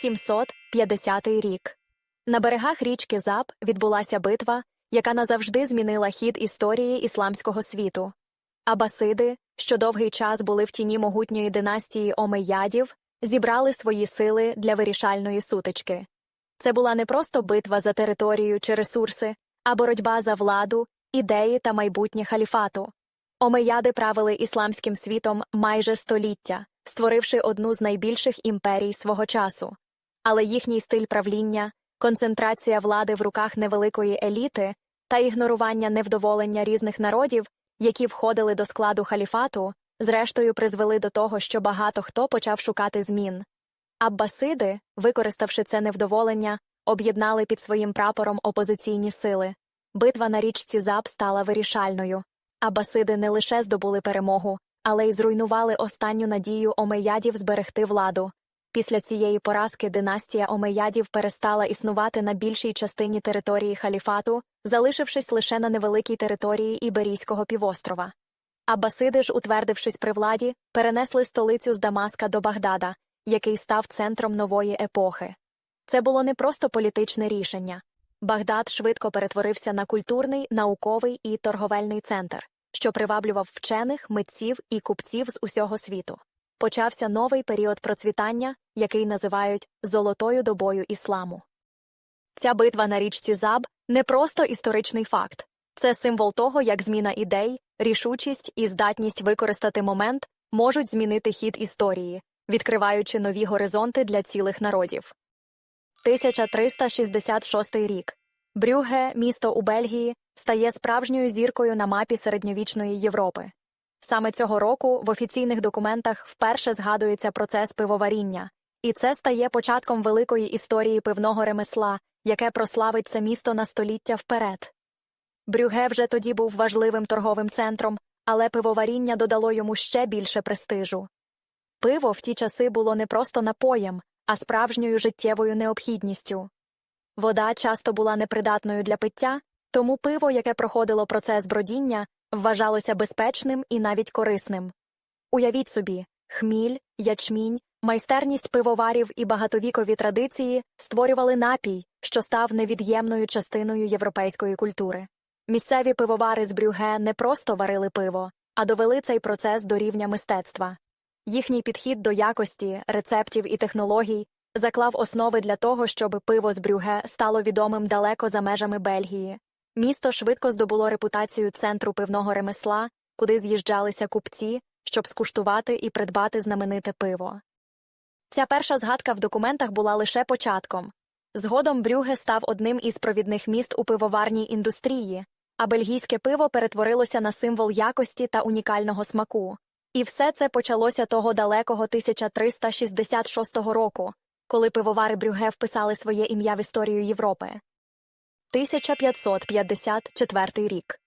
750 рік. На берегах річки Заб відбулася битва, яка назавжди змінила хід історії ісламського світу. Абасиди, що довгий час були в тіні могутньої династії Омейядів, зібрали свої сили для вирішальної сутички. Це була не просто битва за територію чи ресурси, а боротьба за владу, ідеї та майбутнє халіфату. Омейяди правили ісламським світом майже століття, створивши одну з найбільших імперій свого часу. Але їхній стиль правління, концентрація влади в руках невеликої еліти та ігнорування невдоволення різних народів, які входили до складу халіфату, зрештою призвели до того, що багато хто почав шукати змін. Аббасиди, використавши це невдоволення, об'єднали під своїм прапором опозиційні сили. Битва на річці Заб стала вирішальною. Аббасиди не лише здобули перемогу, але й зруйнували останню надію омеядів зберегти владу. Після цієї поразки династія омеядів перестала існувати на більшій частині території халіфату, залишившись лише на невеликій території Іберійського півострова. Аббасиди ж, утвердившись при владі, перенесли столицю з Дамаска до Багдада, який став центром нової епохи. Це було не просто політичне рішення. Багдад швидко перетворився на культурний, науковий і торговельний центр, що приваблював вчених, митців і купців з усього світу. Почався новий період процвітання, який називають золотою добою ісламу. Ця битва на річці Заб не просто історичний факт, це символ того, як зміна ідей, рішучість і здатність використати момент можуть змінити хід історії, відкриваючи нові горизонти для цілих народів. 1366 рік. Брюге, місто у Бельгії, стає справжньою зіркою на мапі середньовічної Європи. Саме цього року в офіційних документах вперше згадується процес пивоваріння, і це стає початком великої історії пивного ремесла, яке прославить це місто на століття вперед. Брюге вже тоді був важливим торговим центром, але пивоваріння додало йому ще більше престижу. Пиво в ті часи було не просто напоєм, а справжньою життєвою необхідністю. Вода часто була непридатною для пиття, тому пиво, яке проходило процес бродіння, вважалося безпечним і навіть корисним. Уявіть собі, хміль, ячмінь, майстерність пивоварів і багатовікові традиції створювали напій, що став невід'ємною частиною європейської культури. Місцеві пивовари з Брюге не просто варили пиво, а довели цей процес до рівня мистецтва. Їхній підхід до якості, рецептів і технологій заклав основи для того, щоб пиво з Брюге стало відомим далеко за межами Бельгії. Місто швидко здобуло репутацію центру пивного ремесла, куди з'їжджалися купці, щоб скуштувати і придбати знамените пиво. Ця перша згадка в документах була лише початком. Згодом Брюге став одним із провідних міст у пивоварній індустрії, а бельгійське пиво перетворилося на символ якості та унікального смаку. І все це почалося того далекого 1366 року, коли пивовари Брюге вписали своє ім'я в історію Європи. 1554 рік.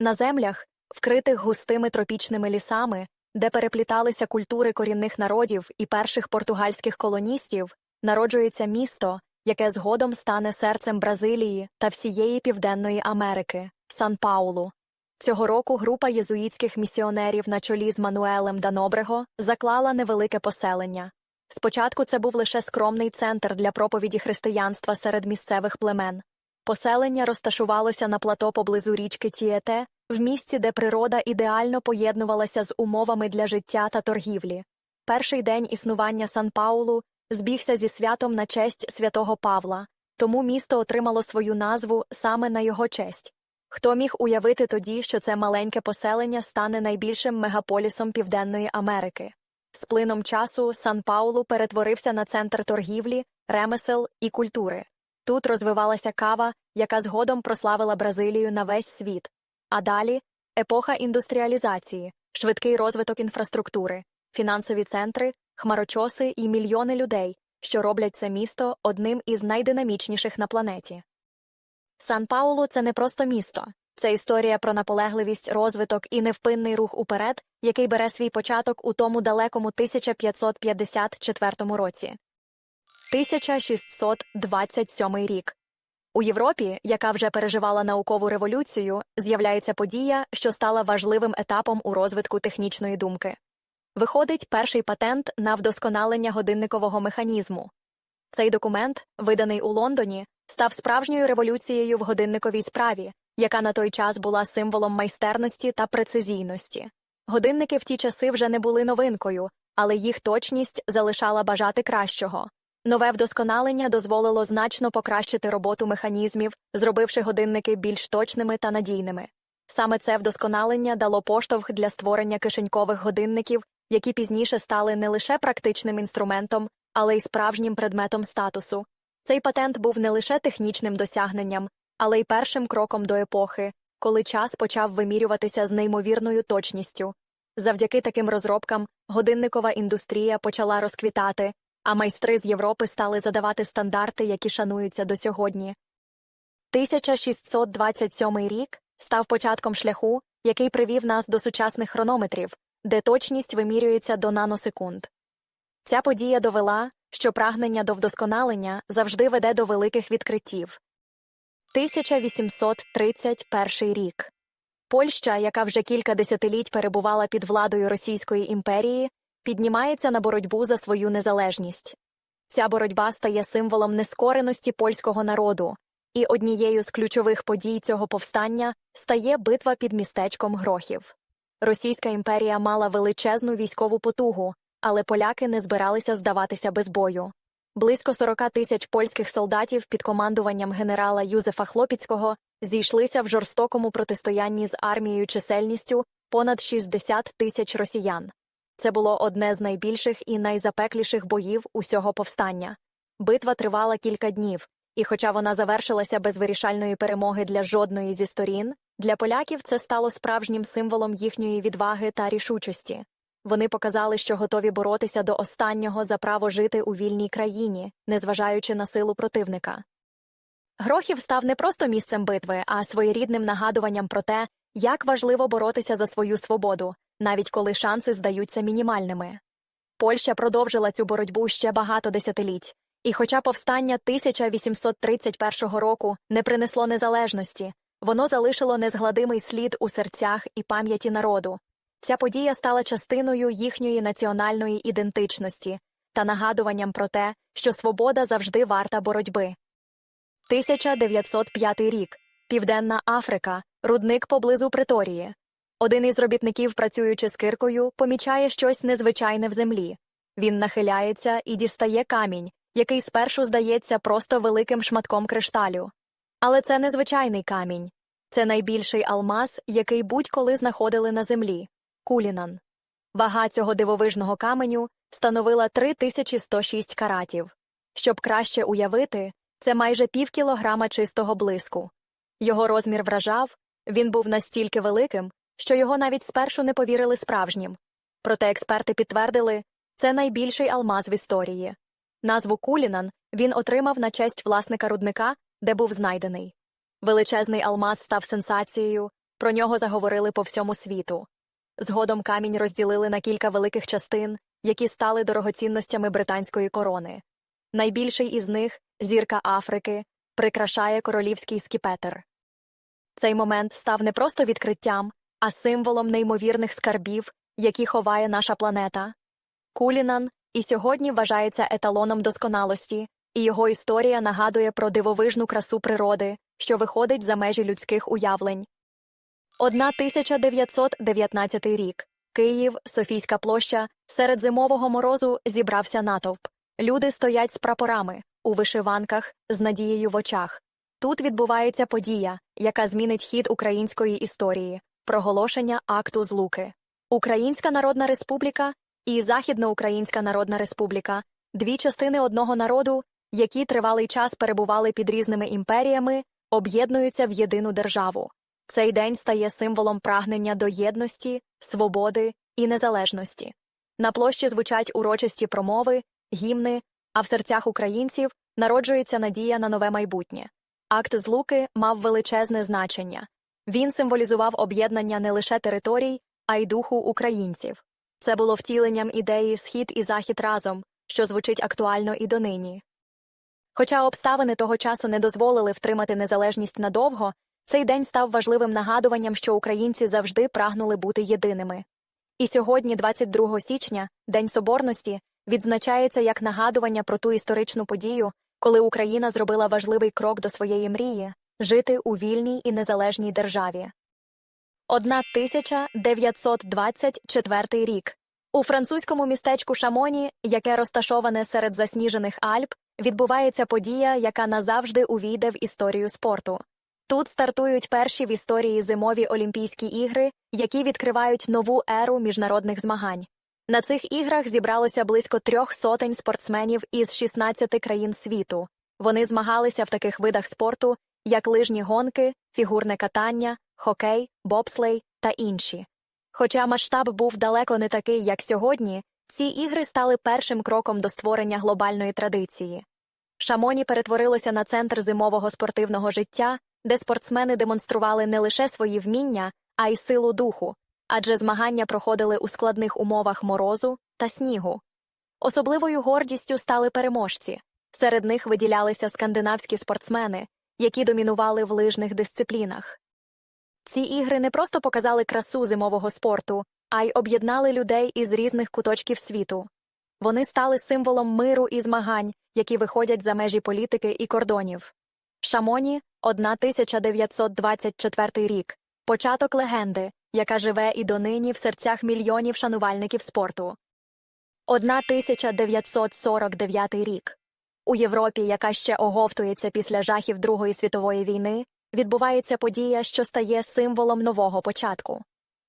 На землях, вкритих густими тропічними лісами, де перепліталися культури корінних народів і перших португальських колоністів, народжується місто, яке згодом стане серцем Бразилії та всієї Південної Америки Сан Паулу. Цього року група єзуїтських місіонерів на чолі з Мануелем Данобрего заклала невелике поселення. Спочатку це був лише скромний центр для проповіді християнства серед місцевих племен. Поселення розташувалося на плато поблизу річки Тієте, в місці, де природа ідеально поєднувалася з умовами для життя та торгівлі. Перший день існування Сан Паулу збігся зі святом на честь святого Павла, тому місто отримало свою назву саме на його честь. Хто міг уявити тоді, що це маленьке поселення стане найбільшим мегаполісом Південної Америки? З плином часу Сан Паулу перетворився на центр торгівлі, ремесел і культури. Тут розвивалася кава, яка згодом прославила Бразилію на весь світ. А далі епоха індустріалізації, швидкий розвиток інфраструктури, фінансові центри, хмарочоси і мільйони людей, що роблять це місто одним із найдинамічніших на планеті. Сан Паулу це не просто місто, це історія про наполегливість, розвиток і невпинний рух уперед, який бере свій початок у тому далекому 1554 році. 1627 рік. У Європі, яка вже переживала наукову революцію, з'являється подія, що стала важливим етапом у розвитку технічної думки. Виходить перший патент на вдосконалення годинникового механізму. Цей документ, виданий у Лондоні, став справжньою революцією в годинниковій справі, яка на той час була символом майстерності та прецизійності. Годинники в ті часи вже не були новинкою, але їх точність залишала бажати кращого. Нове вдосконалення дозволило значно покращити роботу механізмів, зробивши годинники більш точними та надійними. Саме це вдосконалення дало поштовх для створення кишенькових годинників, які пізніше стали не лише практичним інструментом, але й справжнім предметом статусу. Цей патент був не лише технічним досягненням, але й першим кроком до епохи, коли час почав вимірюватися з неймовірною точністю. Завдяки таким розробкам годинникова індустрія почала розквітати, а майстри з Європи стали задавати стандарти, які шануються до сьогодні. 1627 рік став початком шляху, який привів нас до сучасних хронометрів, де точність вимірюється до наносекунд. Ця подія довела, що прагнення до вдосконалення завжди веде до великих відкриттів. 1831 рік Польща, яка вже кілька десятиліть перебувала під владою Російської імперії, піднімається на боротьбу за свою незалежність. Ця боротьба стає символом нескореності польського народу, і однією з ключових подій цього повстання стає битва під містечком Грохів. Російська імперія мала величезну військову потугу, але поляки не збиралися здаватися без бою. Близько 40 тисяч польських солдатів під командуванням генерала Юзефа Хлопіцького зійшлися в жорстокому протистоянні з армією чисельністю понад 60 тисяч росіян. Це було одне з найбільших і найзапекліших боїв усього повстання. Битва тривала кілька днів, і, хоча вона завершилася без вирішальної перемоги для жодної зі сторін, для поляків це стало справжнім символом їхньої відваги та рішучості. Вони показали, що готові боротися до останнього за право жити у вільній країні, незважаючи на силу противника. Грохів став не просто місцем битви, а своєрідним нагадуванням про те, як важливо боротися за свою свободу, навіть коли шанси здаються мінімальними. Польща продовжила цю боротьбу ще багато десятиліть, і, хоча повстання 1831 року не принесло незалежності, воно залишило незгладимий слід у серцях і пам'яті народу. Ця подія стала частиною їхньої національної ідентичності та нагадуванням про те, що свобода завжди варта боротьби. 1905 рік Південна Африка, рудник поблизу Преторії. Один із робітників, працюючи з киркою, помічає щось незвичайне в землі. Він нахиляється і дістає камінь, який спершу здається просто великим шматком кришталю. Але це незвичайний камінь, це найбільший алмаз, який будь-коли знаходили на землі кулінан. Вага цього дивовижного каменю становила 3106 каратів. Щоб краще уявити, це майже пів кілограма чистого блиску. Його розмір вражав, він був настільки великим, що його навіть спершу не повірили справжнім. Проте експерти підтвердили, це найбільший алмаз в історії. Назву Кулінан він отримав на честь власника рудника, де був знайдений. Величезний алмаз став сенсацією, про нього заговорили по всьому світу. Згодом камінь розділили на кілька великих частин, які стали дорогоцінностями британської корони. Найбільший із них зірка Африки, прикрашає королівський скіпетр. Цей момент став не просто відкриттям, а символом неймовірних скарбів, які ховає наша планета. Кулінан і сьогодні вважається еталоном досконалості, і його історія нагадує про дивовижну красу природи, що виходить за межі людських уявлень. 1919 рік Київ, Софійська площа, серед зимового морозу зібрався натовп. Люди стоять з прапорами, у вишиванках, з надією в очах. Тут відбувається подія, яка змінить хід української історії, проголошення акту злуки. Українська Народна Республіка і Західноукраїнська Народна Республіка дві частини одного народу, які тривалий час перебували під різними імперіями, об'єднуються в єдину державу. Цей день стає символом прагнення до єдності, свободи і незалежності. На площі звучать урочисті промови, гімни, а в серцях українців народжується надія на нове майбутнє. Акт злуки мав величезне значення. Він символізував об'єднання не лише територій, а й духу українців. Це було втіленням ідеї Схід і Захід разом, що звучить актуально і донині. Хоча обставини того часу не дозволили втримати незалежність надовго, цей день став важливим нагадуванням, що українці завжди прагнули бути єдиними. І сьогодні, 22 січня, День Соборності, відзначається як нагадування про ту історичну подію, коли Україна зробила важливий крок до своєї мрії жити у вільній і незалежній державі. 1924 рік. У французькому містечку Шамоні, яке розташоване серед засніжених Альп, відбувається подія, яка назавжди увійде в історію спорту. Тут стартують перші в історії зимові Олімпійські ігри, які відкривають нову еру міжнародних змагань. На цих іграх зібралося близько трьох сотень спортсменів із 16 країн світу. Вони змагалися в таких видах спорту, як лижні гонки, фігурне катання, хокей, бобслей та інші. Хоча масштаб був далеко не такий, як сьогодні, ці ігри стали першим кроком до створення глобальної традиції. Шамоні перетворилося на центр зимового спортивного життя, де спортсмени демонстрували не лише свої вміння, а й силу духу, адже змагання проходили у складних умовах морозу та снігу. Особливою гордістю стали переможці. Серед них виділялися скандинавські спортсмени, які домінували в лижних дисциплінах. Ці ігри не просто показали красу зимового спорту, а й об'єднали людей із різних куточків світу. Вони стали символом миру і змагань, які виходять за межі політики і кордонів. Шамоні 1924 рік початок легенди, яка живе і донині в серцях мільйонів шанувальників спорту. 1949 рік у Європі, яка ще оговтується після жахів Другої світової війни, відбувається подія, що стає символом нового початку.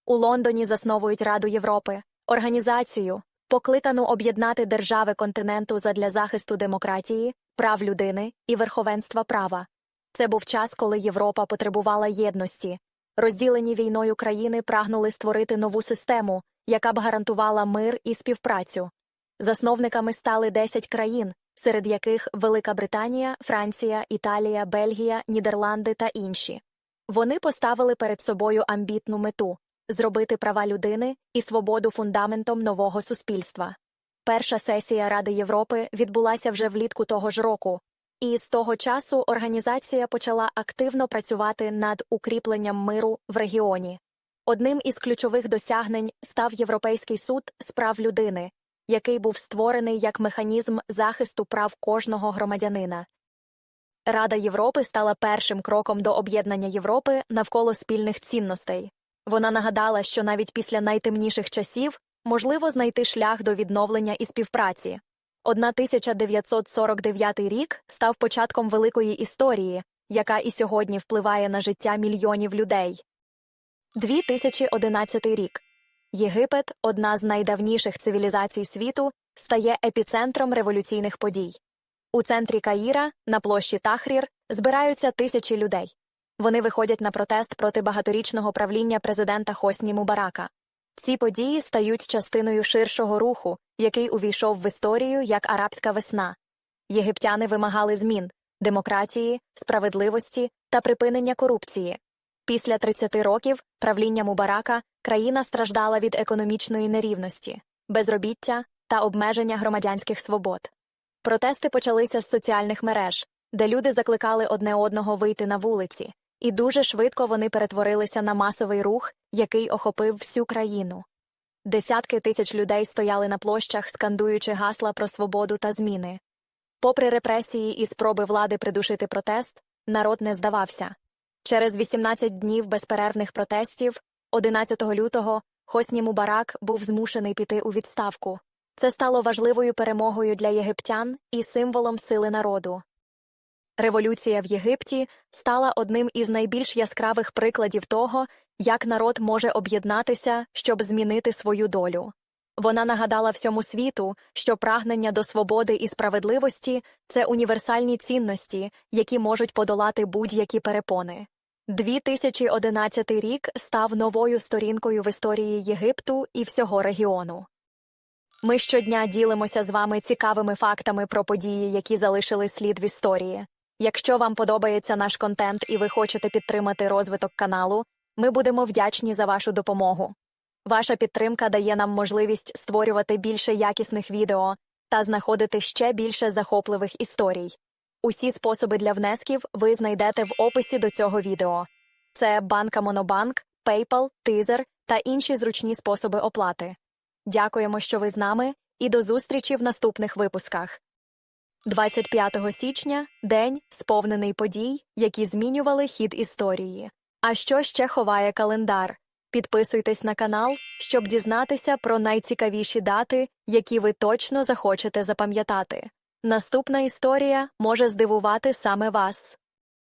У Лондоні засновують Раду Європи, організацію, покликану об'єднати держави континенту задля захисту демократії, прав людини і верховенства права. Це був час, коли Європа потребувала єдності. Розділені війною країни прагнули створити нову систему, яка б гарантувала мир і співпрацю. Засновниками стали 10 країн, серед яких Велика Британія, Франція, Італія, Бельгія, Нідерланди та інші. Вони поставили перед собою амбітну мету зробити права людини і свободу фундаментом нового суспільства. Перша сесія Ради Європи відбулася вже влітку того ж року, і з того часу організація почала активно працювати над укріпленням миру в регіоні. Одним із ключових досягнень став Європейський суд з прав людини, який був створений як механізм захисту прав кожного громадянина. Рада Європи стала першим кроком до об'єднання Європи навколо спільних цінностей. Вона нагадала, що навіть після найтемніших часів можливо знайти шлях до відновлення і співпраці. 1949 рік став початком великої історії, яка і сьогодні впливає на життя мільйонів людей. 2011 рік Єгипет, одна з найдавніших цивілізацій світу, стає епіцентром революційних подій. У центрі Каїра, на площі Тахрір, збираються тисячі людей. Вони виходять на протест проти багаторічного правління президента Хосні Мубарака. Ці події стають частиною ширшого руху, який увійшов в історію як арабська весна. Єгиптяни вимагали змін демократії, справедливості та припинення корупції. Після 30 років правління Мубарака країна страждала від економічної нерівності, безробіття та обмеження громадянських свобод. Протести почалися з соціальних мереж, де люди закликали одне одного вийти на вулиці, і дуже швидко вони перетворилися на масовий рух, який охопив всю країну. Десятки тисяч людей стояли на площах, скандуючи гасла про свободу та зміни. Попри репресії і спроби влади придушити протест, народ не здавався. Через 18 днів безперервних протестів, 11 лютого, Хосні Мубарак був змушений піти у відставку. Це стало важливою перемогою для єгиптян і символом сили народу. Революція в Єгипті стала одним із найбільш яскравих прикладів того, як народ може об'єднатися, щоб змінити свою долю. Вона нагадала всьому світу, що прагнення до свободи і справедливості це універсальні цінності, які можуть подолати будь-які перепони. 2011 рік став новою сторінкою в історії Єгипту і всього регіону. Ми щодня ділимося з вами цікавими фактами про події, які залишили слід в історії. Якщо вам подобається наш контент і ви хочете підтримати розвиток каналу, ми будемо вдячні за вашу допомогу. Ваша підтримка дає нам можливість створювати більше якісних відео та знаходити ще більше захопливих історій. Усі способи для внесків ви знайдете в описі до цього відео. Це банка Монобанк, PayPal, Тизер та інші зручні способи оплати. Дякуємо, що ви з нами, і до зустрічі в наступних випусках. 25 січня день сповнений подій, які змінювали хід історії. А що ще ховає календар? Підписуйтесь на канал, щоб дізнатися про найцікавіші дати, які ви точно захочете запам'ятати. Наступна історія може здивувати саме вас.